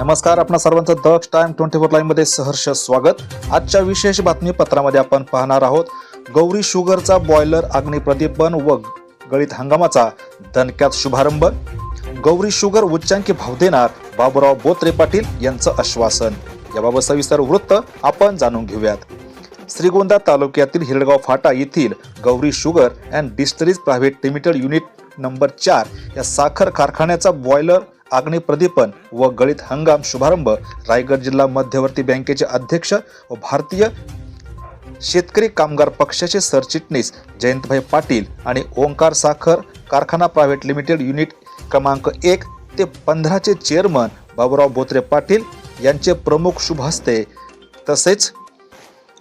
नमस्कार आपणा सर्वांचं Daksh time twenty four line मध्ये सहर्ष स्वागत. आजच्या विशेष बातमीपत्रामध्ये आपण पाहणार आहोत गौरी शुगरचा बॉयलर अग्निप्रदीपन व गळीत हंगामाचा दणक्यात शुभारंभ. गौरी शुगर उच्चांकी भाव देणार बाबुराव बोत्रे पाटील यांचं आश्वासन. याबाबत सविस्तर वृत्त आपण जाणून घेऊयात. श्रीगोंदा तालुक्यातील हिरडगाव फाटा येथील Gauri sugar and distilleries private limited unit number चार या साखर कारखान्याचा बॉयलर अग्निप्रदीपन व गळीत हंगाम शुभारंभ रायगड जिल्हा मध्यवर्ती बँकेचे अध्यक्ष व भारतीय शेतकरी कामगार पक्षाचे सरचिटणीस जयंतभाई पाटील आणि ओंकार साखर कारखाना प्रायव्हेट लिमिटेड युनिट क्रमांक एक ते पंधराचे चेअरमन बाबुराव बोत्रे पाटील यांचे प्रमुख शुभ हस्ते तसेच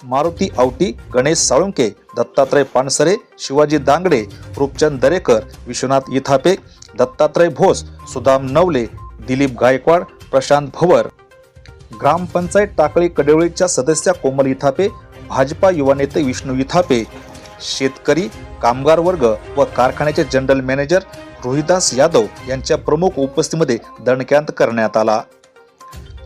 मारुती आवटी गणेश साळुंके दत्तात्रय पानसरे शिवाजी दांगडे रूपचंद दरेकर विश्वनाथ इथापे दत्तात्रय भोस सुदाम नवले दिलीप गायकवाड प्रशांत भवर. ग्रामपंचायत टाकळी कडवळीच्या सदस्या कोमल इथापे भाजपा युवा नेते विष्णू इथापे शेतकरी कामगार वर्ग व कारखान्याचे जनरल मॅनेजर रोहिदास यादव यांच्या प्रमुख उपस्थितीमध्ये दणक्यांत करण्यात आला.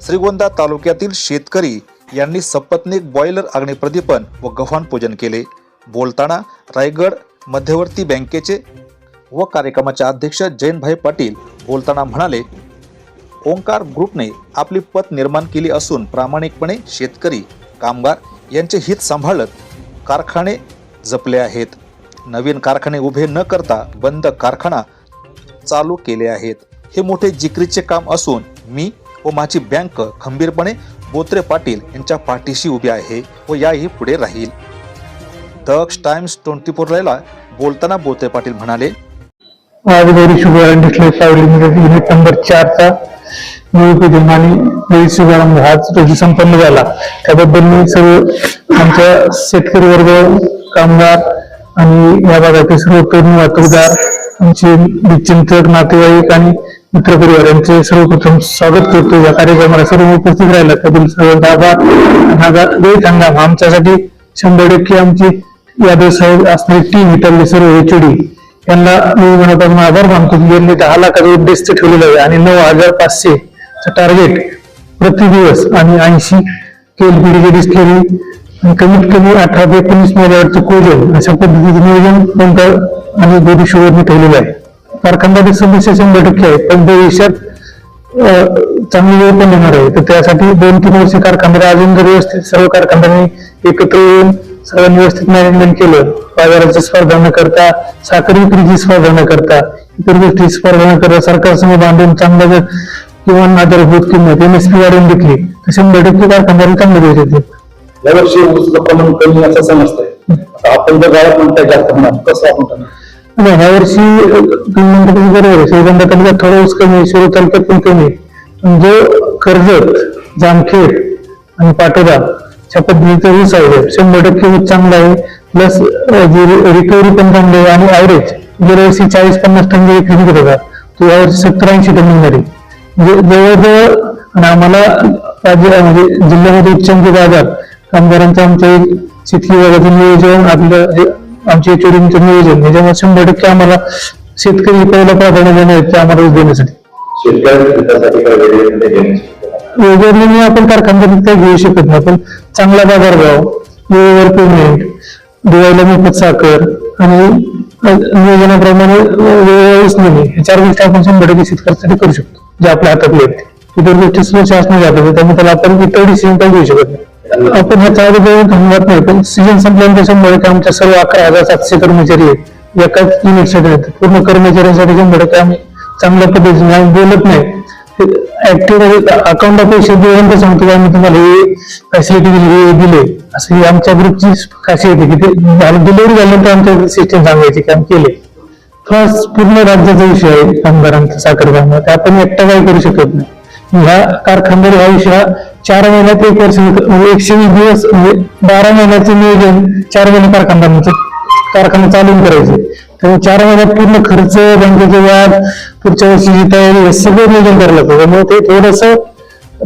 श्रीगोंदा तालुक्यातील शेतकरी यांनी सपत्नीक बॉयलर अग्निप्रदीपन व गव्हाण पूजन केले. बोलताना रायगड मध्यवर्ती बँकेचे व कार्यक्रमाचे अध्यक्ष जयंतभाई पाटील बोलताना म्हणाले ओंकार ग्रुपने आपली पत निर्माण केली असून प्रामाणिकपणे शेतकरी कामगार यांचे हित सांभाळत कारखाने जपले आहेत. नवीन कारखाने उभे न करता बंद कारखाना चालू केले आहेत. हे मोठे जिकरीचे काम असून मी व माझी बँक खंबीरपणे बोत्रे पाटील यांच्या पाठीशी उभी आहे व याही पुढे राहील. दक्ष टाइम्स ट्वेंटी फोर फोरला बोलताना बोत्रे पाटील म्हणाले आज गौरी युनिट म्हणजे नंबर चारचा आणि शुभारंभ रोजी संपन्न झाला. त्याबद्दल मी सर्व आमच्या शेतकरी वर्ग कामगार आणि या भागातील सर्व तरुण वाहतूकदार आमचे चिंतक नातेवाईक आणि मित्रपरिवार यांचे सर्वप्रथम स्वागत करतो. या कार्यक्रमाला सर्व उपस्थित राहिला. त्यातील सर्व दाबा हा हंगाम आमच्यासाठी शंभर टक्के आमची यादव साहेब असणारी टीम इथले सर्व एचडी यांना मी मनापासून आभार मानतो की यांनी दहा लाखाचा उद्देश ठेवलेला आहे आणि नऊ हजार पाचशे टार्गेट प्रति दिवस आणि ऐंशी केलपीडीचे डिस्टरी कमीत कमी अठरा ते एकोणीस मेगावरचं कोजन अशा पद्धतीचं नियोजन कोणतं आणि दोन्ही शुगरने ठेवलेलं आहे. कारखानदारी समस्या शंभर टक्के आहे पण भविष्यात चांगली वेळ पण येणार आहे. तर त्यासाठी दोन तीन वर्ष कारखानदार अजून जर व्यवस्थित सर्व कारखानदारांनी एकत्र येऊन सर्वांनी व्यवस्थित मॅनेजमेंट केलं बाजाराची स्पर्धा न करता साखर विक्रीची स्पर्धा न करता इतर गोष्टी स्पर्धा न करता सरकार समोर बांधून चांगला जर किंवा आधारभूत किंमत एमएसपी वाढवून घेतली तर शंभर टक्के कारखानदारी चांगले देऊ शकते यावर्षी ऊसचं प्रमाण कमी असं समजतंय. आपण जर गावात म्हणताय जास्त म्हणा कसं आपण नाही ह्या वर्षी तुम्ही म्हणता तसं बरोबर आहे श्रीगंधा तालुक्यात ऊस कमी आहे शिरो तालुक्यात पण कमी आहे. जो कर्जत जामखेड आणि पाटोदा च्या पद्धतीचा ऊस आहे शंभर टक्के ऊस चांगला आहे. प्लस रिकव्हरी पण चांगली आहे आणि ऍव्हरेज गेल्या वर्षी चाळीस पन्नास टन जरी खरेदी करत होता तो यावर्षी सत्तर ऐंशी टन निघणार आहे. म्हणजे जवळजवळ आणि आम्हाला राज्य म्हणजे जिल्ह्यामध्ये उच्चांकी बाजार कामगारांचं आमच्या शेतकरी वर्गाचं नियोजन आपलं हे आमच्या चोरींचं नियोजन याच्यामुळे शंभर टक्के आम्हाला शेतकरी पहिला प्राधान्य देणार आहेत ते आम्हाला देण्यासाठी. वेगवेगळे आपण कारखानदारीत काही घेऊ शकत नाही. पण चांगला बाजारभाव वेळेवर पेमेंट दिवाळीला मोफत साखर आणि नियोजनाप्रमाणे वेळेवर नेणे हे चार गोष्टी आपण शंभर टक्के शेतकऱ्यासाठी करू शकतो. जे आपल्या हातातले आहेत इतर गोष्टी शासनाच्या हातात त्यामुळे त्याला आपण इतर डिसिजन काही घेऊ शकत नाही. आपण ह्याच्या अगोदर थांबवत नाही पण सीजन संपल्यानंतर शंभर टक्के आमच्या सर्व अकरा हजार सातशे कर्मचारी आहेत. एकाच युनिटसाठी आहेत. पूर्ण कर्मचाऱ्यांसाठी शंभर टक्के आम्ही चांगल्या पद्धतीने आम्ही बोलत नाही. ऍक्टिव्ह अकाउंटला पैसे देऊन सांगतो आम्ही तुम्हाला हे फॅसिलिटी दिली हे दिले. असं ही आमच्या ग्रुपची खासियत आहे की ते डिलिव्हरी झाल्यानंतर आमच्या सिस्टीम सांगायचे काम केले. हा पूर्ण राज्याचा विषय आहे कामगारांचा साखर कामगार आपण एकटा काही करू शकत नाही. ह्या कारखान्यावर हा विषय चार महिन्यात एक वर्ष म्हणजे एकशे वीस दिवस म्हणजे बारा महिन्याचं नियोजन चार महिने कारखान्याचं कारखाना चालू करायचे. त्यामुळे चार महिन्यात पूर्ण खर्च बँकेचं व्याज पुढच्या वर्षीची तयारी हे सगळं नियोजन करायला लागतं. त्यामुळे ते थोडस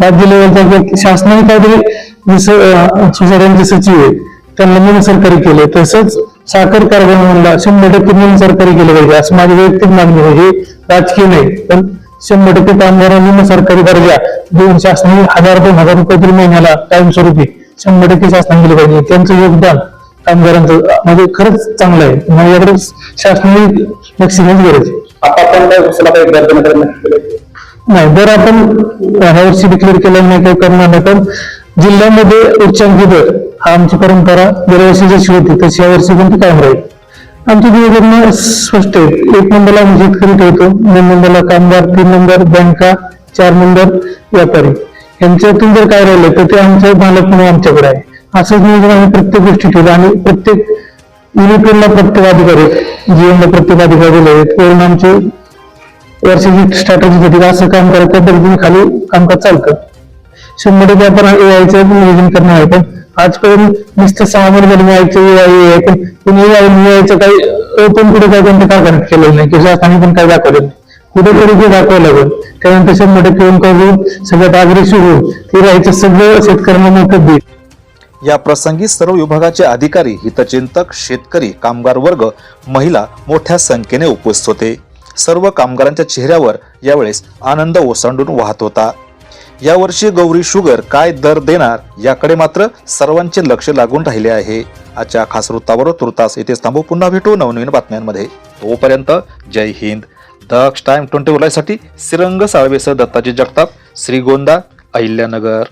राज्य लेवलचा शासनाने काहीतरी जसं सचिव आहे त्यांना म्हणून सरकारी केले तसंच साखर कारखान्याला शंभर टक्के म्हणून सरकारी केलं पाहिजे. असं माझी वैयक्तिक मागणी आहे. राजकीय नाही पण शंभर टक्के कामगारांना सरकारी दर्जा देऊन शासनाने हजार दोन हजार रुपये तरी महिन्याला कायम स्वरूपी शंभर टक्के शासनाने दिलं पाहिजे. त्यांचं योगदान कामगारांचं म्हणजे खरंच चांगलं आहे. माझ्याकडे शासनाने लक्ष देण्याची गरज नाही? दर आपण ह्या वर्षी डिक्लेअर केलं नाही काही करणार नाही पण जिल्ह्यामध्ये उच्चांकी दर हा आमची परंपरा दरवर्षी जशी होती तशी या वर्षी पण ती कायम राहील. आमची नियोजन स्पष्ट आहे एक नंबरला आम्ही शेतकरी ठेवतो दोन नंबरला कामगार तीन नंबर बँका चार नंबर व्यापारी. यांच्यातून जर काय राहिलं तर ते आमचं मालक म्हणून आमच्याकडे आहे. असंच नियोजन आम्ही प्रत्येक गोष्टी ठेवलं आणि प्रत्येक युनिटला प्रत्येक अधिकारी जीएमला प्रत्येक अधिकारी दिले आहेत वरून आमचे वर्षाची स्ट्रॅटजी घेतली असं काम करायचं पद्धतीने खाली कामकाज चालतं. शंभर टक्के आपण एआयचं नियोजन करणार आहे. पण आजपर्यंत नुसतं सहा महिने मिळायचं आहे पण पण एआयचं काही पण कुठे काय त्यांनी काय कनेक्ट केलेलं नाही. किंवा शासनाने पण काय दाखवलं नाही. कुठेतरी ते दाखवावं लागेल त्यानंतर शंभर टक्के येऊन करून सगळ्यात अग्रेसिव्ह होऊन ते राहायचं सगळं शेतकऱ्यांना मोफत देईल. या प्रसंगी सर्व विभागाचे अधिकारी हितचिंतक शेतकरी कामगार वर्ग महिला मोठ्या संख्येने उपस्थित होते. सर्व कामगारांच्या चेहऱ्यावर यावेळेस आनंद ओसांडून वाहत होता. यावर्षी गौरी शुगर काय दर देणार याकडे मात्र सर्वांचे लक्ष लागून राहिले आहे. आजच्या खास वृत्तावर तुर्तास येथे थांबू. पुन्हा भेटू नवनवीन बातम्यांमध्ये. तोपर्यंत जय हिंद. दक्ष टाइम ट्वेंटी साठी श्रीरंग साळवेसह दत्ताजी जगताप श्रीगोंदा अहिल्यानगर.